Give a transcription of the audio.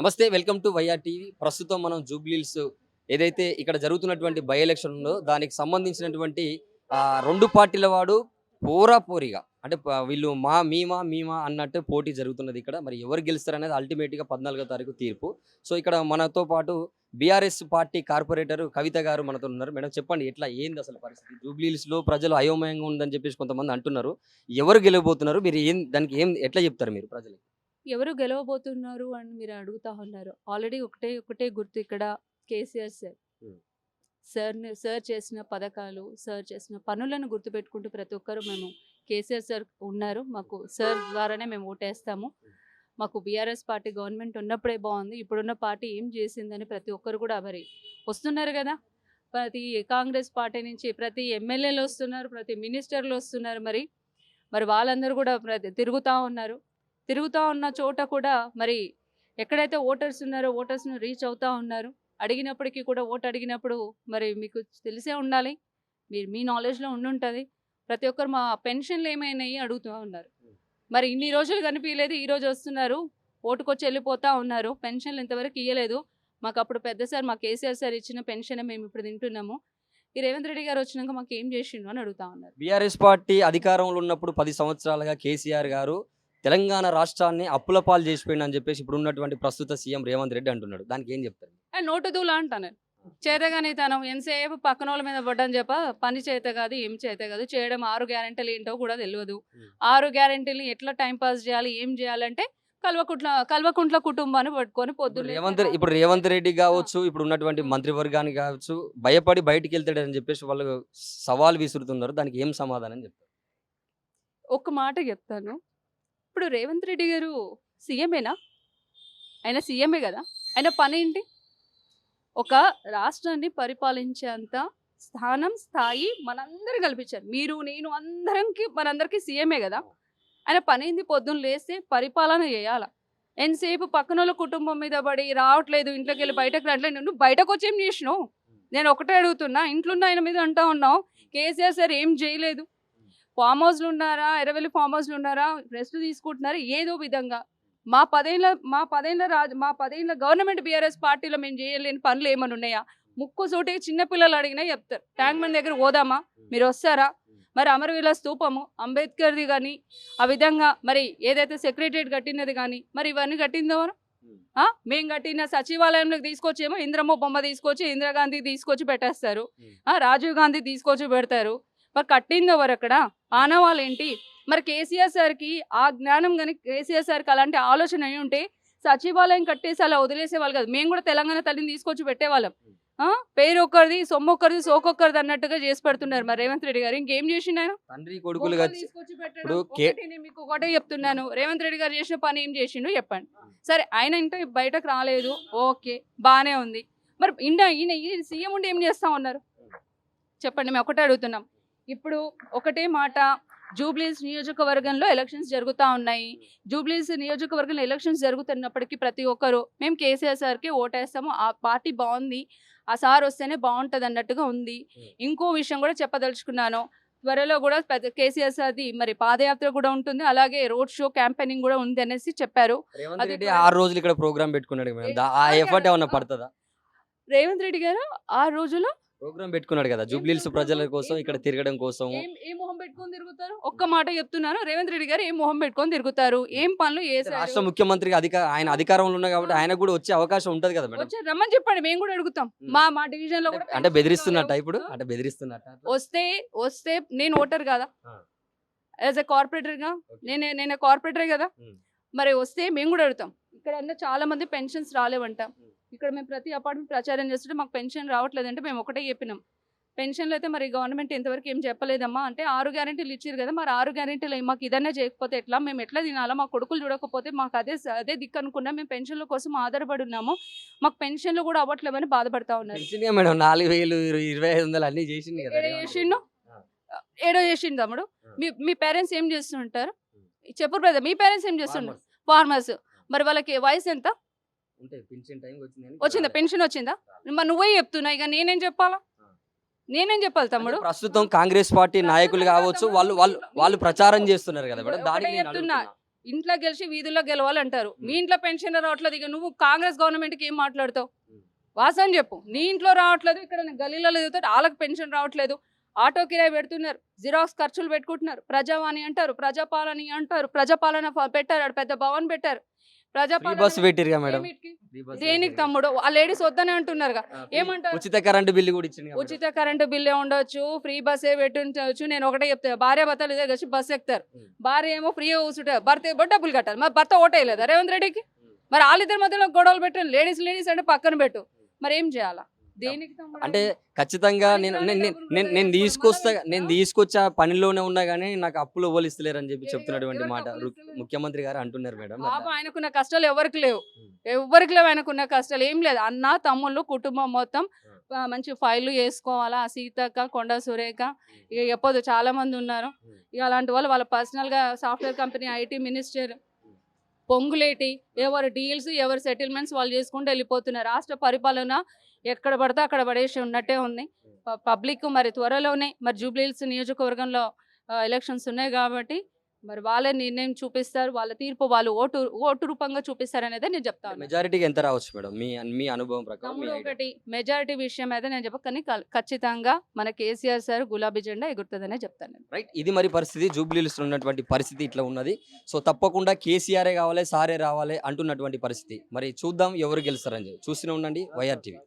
నమస్తే welcome to YR TV. ప్రస్తుతం మనం జూబ్లీల్స్ ఏదైతే ఇక్కడ జరుగుతున్నటువంటి బై ఎలక్షన్ ఉందో దానికి సంబంధించినటువంటి రెండు పార్టీల వాడు పోరా పోరిగా. అంటే వీళ్ళు మా మీమా మీమా అన్నట్టు పోటీ జరుగుతున్నది ఇక్కడ. మరి ఎవరు గెలుస్తారనేది అల్టిమేట్గా పద్నాలుగో తారీఖు తీర్పు. సో ఇక్కడ మనతో పాటు బీఆర్ఎస్ పార్టీ కార్పొరేటర్ కవిత గారు మనతో ఉన్నారు. మేడం చెప్పండి ఎట్లా ఏంది అసలు పరిస్థితి? జూబ్లీల్స్లో ప్రజలు అయోమయంగా ఉందని చెప్పేసి కొంతమంది అంటున్నారు. ఎవరు గెలవబోతున్నారు? మీరు ఏం దానికి ఏం ఎట్లా చెప్తారు మీరు ప్రజలకు? ఎవరు గెలవబోతున్నారు అని మీరు అడుగుతా ఉన్నారు. ఆల్రెడీ ఒకటే ఒకటే గుర్తు ఇక్కడ కేసీఆర్ సార్. సార్ సార్ చేసిన పథకాలు సార్ చేసిన పనులను గుర్తుపెట్టుకుంటూ ప్రతి ఒక్కరు మేము కేసీఆర్ సార్ ఉన్నారు. మాకు సార్ ద్వారానే మేము ఓటేస్తాము. మాకు బీఆర్ఎస్ పార్టీ గవర్నమెంట్ ఉన్నప్పుడే బాగుంది. ఇప్పుడున్న పార్టీ ఏం చేసిందని ప్రతి ఒక్కరు కూడా మరి వస్తున్నారు కదా. ప్రతి కాంగ్రెస్ పార్టీ నుంచి ప్రతి ఎమ్మెల్యేలు వస్తున్నారు ప్రతి మినిస్టర్లు వస్తున్నారు మరి. మరి వాళ్ళందరూ కూడా ప్రతి తిరుగుతూ ఉన్నారు. తిరుగుతూ ఉన్న చోట కూడా మరి ఎక్కడైతే ఓటర్స్ ఉన్నారో ఓటర్స్ను రీచ్ అవుతూ ఉన్నారు. అడిగినప్పటికీ కూడా ఓటు అడిగినప్పుడు మరి మీకు తెలిసే ఉండాలి. మీరు మీ నాలెడ్జ్లో ఉండుంటుంది. ప్రతి ఒక్కరు మా పెన్షన్లు ఏమైనాయి అడుగుతూ ఉన్నారు. మరి ఇన్ని రోజులు కనిపించలేదు ఈ రోజు వస్తున్నారు ఓటుకొచ్చి వెళ్ళిపోతూ ఉన్నారు. పెన్షన్లు ఇంతవరకు ఇవ్వలేదు మాకు అప్పుడు పెద్ద సార్ మా కేసీఆర్ సార్ ఇచ్చిన పెన్షన్ మేము ఇప్పుడు తింటున్నాము. ఈ రేవంత్ రెడ్డి గారు వచ్చినాక మాకు ఏం చేసిండు అని అడుగుతా ఉన్నారు. బీఆర్ఎస్ పార్టీ అధికారంలో ఉన్నప్పుడు పది సంవత్సరాలుగా కేసీఆర్ గారు తెలంగాణ రాష్ట్రాన్ని అప్పుల పాలు చేసిపోయింది అని చెప్పేసి ఇప్పుడు ఉన్నటువంటి ప్రస్తుత సీఎం రేవంత్ రెడ్డి అంటున్నాడు. దానికి ఏం చెప్తారు? నోటు దూలా అంటాను. నేను చేతగాని తనం ఎంతసేపు పక్కన వాళ్ళ మీద పడ్డని చెప్ప పని చేత కాదు ఏం చేత కాదు చేయడం ఆరు గ్యారెంటీలు ఏంటో కూడా తెలియదు. ఆరు గ్యారెంటీలు ఎట్లా టైం పాస్ చేయాలి ఏం చేయాలంటే కల్వకుంట్ల కల్వకుంట్ల కుటుంబాన్ని పట్టుకొని పొద్దున్న రేవంత్ ఇప్పుడు రేవంత్ రెడ్డి కావచ్చు ఇప్పుడు ఉన్నటువంటి మంత్రివర్గానికి కావచ్చు భయపడి బయటికి వెళ్తాడని చెప్పేసి వాళ్ళు సవాల్ విసురుతున్నారు. దానికి ఏం సమాధానం చెప్తారు? ఒక్క మాట చెప్తాను. ఇప్పుడు రేవంత్ రెడ్డి గారు సీఎమేనా ఆయన సీఎమే కదా? ఆయన పని ఏంటి? ఒక రాష్ట్రాన్ని పరిపాలించేంత స్థానం స్థాయి మనందరూ కల్పించారు. మీరు నేను అందరంకి మనందరికీ సీఎమే కదా? ఆయన పని ఏంది? పొద్దున్న లేస్తే పరిపాలన చేయాల? ఎంతసేపు పక్కన వాళ్ళ కుటుంబం మీద పడి రావట్లేదు ఇంట్లోకి వెళ్ళి బయటకు రావట్లేదు నువ్వు బయటకు వచ్చి ఏం చేసినావు నేను ఒకటే అడుగుతున్నా ఇంట్లో ఉన్న ఆయన మీద అంటా ఉన్నావు? కేసీఆర్ సార్ ఏం చేయలేదు? ఫామ్ హౌస్లు ఉన్నారా? ఎరవెల్లి ఫామ్ హౌస్లు ఉన్నారా? రెస్ట్ తీసుకుంటున్నారా? ఏదో విధంగా. మా పదేళ్ళ మా పదేళ్ళ రాజు మా పదేళ్ళ గవర్నమెంట్ బీఆర్ఎస్ పార్టీలో మేము చేయలేని పనులు ఏమైనా ఉన్నాయా? ముక్కు సూటికి చిన్నపిల్లలు అడిగినా చెప్తారు. ట్యాంక్ బండ్ దగ్గర పోదామా? మీరు వస్తారా? మరి అమరవీల స్తూపము అంబేద్కర్ది కానీ ఆ విధంగా మరి ఏదైతే సెక్రటరియట్ కట్టినది కానీ మరి ఇవన్నీ కట్టిందో? మేము కట్టిన సచివాలయంలోకి తీసుకొచ్చేమో ఇంద్రమ్మ బొమ్మ తీసుకొచ్చి ఇందిరాగాంధీ తీసుకొచ్చి పెట్టేస్తారు. రాజీవ్ గాంధీ తీసుకొచ్చి పెడతారు. మరి కట్టింది ఎవరు అక్కడ? ఆనవాళ్ళు ఏంటి మరి కేసీఆర్ సార్కి ఆ జ్ఞానం కానీ కేసీఆర్ సార్కి అలాంటి ఆలోచన అయి ఉంటే సచివాలయం కట్టేసి అలా వదిలేసేవాళ్ళు కాదు. మేము కూడా తెలంగాణ తల్లిని తీసుకొచ్చి పెట్టేవాళ్ళం? పేరు ఒక్కరిది సొమ్ము ఒక్కరిది సోకొక్కరిది అన్నట్టుగా చేసి పెడుతున్నారు మరి రేవంత్ రెడ్డి గారు. ఇంకేం చేసిండు ఆయన? తండ్రి కొడుకులు మీకు ఒకటే చెప్తున్నాను. రేవంత్ రెడ్డి గారు చేసిన పని ఏం చేసిండు చెప్పండి. సరే ఆయన ఇంట బయటకు రాలేదు. ఓకే బానే ఉంది. మరి ఇండ ఈయన ఈయన సీఎం ఉండి ఏం చేస్తా ఉన్నారు? చెప్పండి మేము ఒకటే అడుగుతున్నాం. ఇప్పుడు ఒకటే మాట జూబ్లీస్ నియోజకవర్గంలో ఎలక్షన్స్ జరుగుతూ ఉన్నాయి. జూబ్లీస్ నియోజకవర్గంలో ఎలక్షన్స్ జరుగుతున్నప్పటికీ ప్రతి ఒక్కరు మేము కేసీఆర్ సార్కి ఓటేస్తాము ఆ పార్టీ బాగుంది ఆ సార్ వస్తేనే బాగుంటుంది అన్నట్టుగా ఉంది. ఇంకో విషయం కూడా చెప్పదలుచుకున్నాను. త్వరలో కూడా పెద్ద కేసీఆర్ సార్ది మరి పాదయాత్ర కూడా ఉంటుంది. అలాగే రోడ్ షో క్యాంపెయినింగ్ కూడా ఉంది అనేసి చెప్పారు. ఆరు రోజులు ఇక్కడ ప్రోగ్రామ్ పెట్టుకున్నాడు ఆ ఎఫర్ట్ ఏమన్నా. పడుతుందా? రేవంత్ రెడ్డి గారు ఆ రోజులో ప్రోగ్రామ్ పెట్టుకున్నాడు కదా జూబ్లీల్స్? ప్రజల కోసం ఇక్కడ? తిరగడం కోసం. ఏం ఏ మొహం పెట్టుకొని తిరుగుతారు? ఒక్క మాట చెప్తున్నాను రేవంత్ రెడ్డి గారు ఏం మొహం పెట్టుకొని తిరుగుతారు? ఏం పనులు రాష్ట్ర చేశారు అధిక ఆయన అధికారంలో ఉన్నారు కాబట్టి ఆయనకు కూడా వచ్చే అవకాశం ఉంటది కదా మేడం. వచ్చి రమ్మని చెప్పండి మేము కూడా అడుగుతాం. ఉమ్. మా మా డివిజన్లో కూడా అంటే బెదిరిస్తున్నట్ట ఇప్పుడు. అంటే బెదిరిస్తున్నట్ట వస్తే వస్తే నేను ఓటర్ కదా. ఆ. యాజ్ ఎ కార్పొరేటర్గా నేను నేను కార్పొరేటరే కదా. ఉమ్. మరి వస్తే మేము కూడా అడుగుతాం. ఇక్కడ అన్న చాలా మంది పెన్షన్స్ రాలేవంట. ఇక్కడ మేము ప్రతి అపార్ట్మెంట్ ప్రచారం చేస్తుంటే మాకు పెన్షన్ రావట్లేదంటే మేము ఒకటే చెప్పినాం. పెన్షన్లు అయితే మరి గవర్నమెంట్ ఇంతవరకు ఏం చెప్పలేదమ్మా. అంటే ఆరు గ్యారెంటీలు ఇచ్చారు కదా మరి ఆరు గ్యారెంటీలు మాకు ఇదన్నా చేయకపోతే ఎట్లా? మేము ఎట్లా తినాలా? మా కొడుకులు చూడకపోతే మాకు అదే అదే దిక్కు అనుకున్నా మేము పెన్షన్ల కోసం ఆధారపడి ఉన్నాము. మాకు పెన్షన్లు కూడా అవ్వట్లేమని బాధపడతా ఉన్నారు. మేడం నాలుగు వేలు ఇరవై- ఇరవై ఐదు వందలు అన్ని చేసింది చేసిండు. ఏడో చేసిండు తమ్ముడు. మీ మీ పేరెంట్స్ ఏం చేస్తుంటారు? చెప్పు బ్రదర్ మీ పేరెంట్స్ ఏం చేస్తుంటారు. ఫార్మర్స్ మరి వాళ్ళకి వయసు ఎంత? వచ్చింది. పెన్షన్ వచ్చిందా? మరి నువ్వే చెప్తున్నా ఇక నేనేం చెప్పాలా. నేనేం చెప్పాలి తమ్ముడు? ప్రస్తుతం కాంగ్రెస్ పార్టీ నాయకులు కావచ్చు వాళ్ళు వాళ్ళు వాళ్ళు ప్రచారం చేస్తున్నారు కదా మేడం. దానికి చెప్తున్నా. ఇంట్లో గెలిచి వీధుల్లో గెలవాలంటారు. మీ ఇంట్లో పెన్షన్ రావట్లేదు ఇక నువ్వు కాంగ్రెస్ గవర్నమెంట్కి ఏం మాట్లాడతావు? వాస్తవం చెప్పు. నీ ఇంట్లో రావట్లేదు ఇక్కడ గలీలలో చదువుతాడు వాళ్ళకి పెన్షన్ రావట్లేదు. ఆటో కిరాయి పెడుతున్నారు జిరాక్స్ ఖర్చులు పెట్టుకుంటున్నారు. ప్రజావాణి అంటారు ప్రజాపాలని అంటారు ప్రజాపాలన పెట్టారు పెద్ద భవన్ పెట్టారు. బస్ పెట్టిరుగా మేడం. దేనికి. తమ్ముడు? ఆ లేడీస్ వద్దనే అంటున్నారుగా ఏమంటారు? ఉచిత కరెంటు బిల్లు కూడా ఇచ్చింది ఉచిత కరెంటు బిల్లే ఉండొచ్చు ఫ్రీ బస్సే పెట్టుంచవచ్చు నేను ఒకటే చెప్తా భార్య భర్తలు ఇదే కలిసి బస్ ఎక్కుతారు. భార్య ఏమో ఫ్రీగా కూర్చుంటారు భర్త ఏమో డబ్బులు కట్టాలి. మరి భర్త ఓటేయలేదా రేవంత్ రెడ్డికి? మరి వాళ్ళిద్దరి మధ్యలో గొడవలు పెట్టండి. లేడీస్ లేడీస్ అంటే పక్కన పెట్టు. మరి ఏం చేయాలా? అంటే ఖచ్చితంగా నేను నేను-. తీసుకొస్తా నేను? తీసుకొచ్చా పనిలోనే ఉన్నా కానీ నాకు అప్పులు ఇవ్వలు ఇస్తలేరు అని చెప్పి చెప్తున్నటువంటి మాట? ముఖ్యమంత్రి గారు అంటున్నారు మేడం. ఆయనకున్న కష్టాలు ఎవరికి లేవు. ఎవరికి లేవు ఆయనకున్న కష్టాలు ఏం లేదు. అన్న తమ్ముళ్ళు కుటుంబం మొత్తం మంచి ఫైళ్ళు వేసుకోవాలా? సీతక్క కొండ సురేఖ ఇక చెప్పదు చాలా మంది ఉన్నారు. ఇక అలాంటి వాళ్ళు వాళ్ళ పర్సనల్గా software company IT minister Ponguleti ఎవరు డీల్స్ ఎవరు సెటిల్మెంట్స్ వాళ్ళు చేసుకుంటూ వెళ్ళిపోతున్నారు. రాష్ట్ర పరిపాలన ఎక్కడ పడితే అక్కడ పడేసి ఉన్నట్టే ఉంది. పబ్లిక్ మరి త్వరలోనే మరి జూబ్లీహిల్స్ నియోజకవర్గంలో ఎలక్షన్స్ ఉన్నాయి కాబట్టి మరి వాళ్ళే నిర్ణయం చూపిస్తారు. వాళ్ళ తీర్పు వాళ్ళు ఓటు ఓటు రూపంగా చూపిస్తారు అనేది నేను చెప్తాను మెజారిటీకి ఎంత రావచ్చు మేడం? మీ మీ అనుభవం ప్రకారం. ఒకటి మెజారిటీ విషయం అయితే నేను చెప్ప కానీ ఖచ్చితంగా మన కేసీఆర్ సార్ గులాబీ జెండా ఎగురుతుందనే చెప్తాను నేను. రైట్ ఇది మరి పరిస్థితి. జూబ్లీహిల్స్ ఉన్నటువంటి పరిస్థితి ఇట్లా ఉన్నది. సో తప్పకుండా కేసీఆరే కావాలి సారే రావాలి అంటున్నటువంటి పరిస్థితి. మరి చూద్దాం ఎవరు గెలుస్తారని చెప్పి. చూస్తూనే ఉండండి వైఆర్ టీవీ.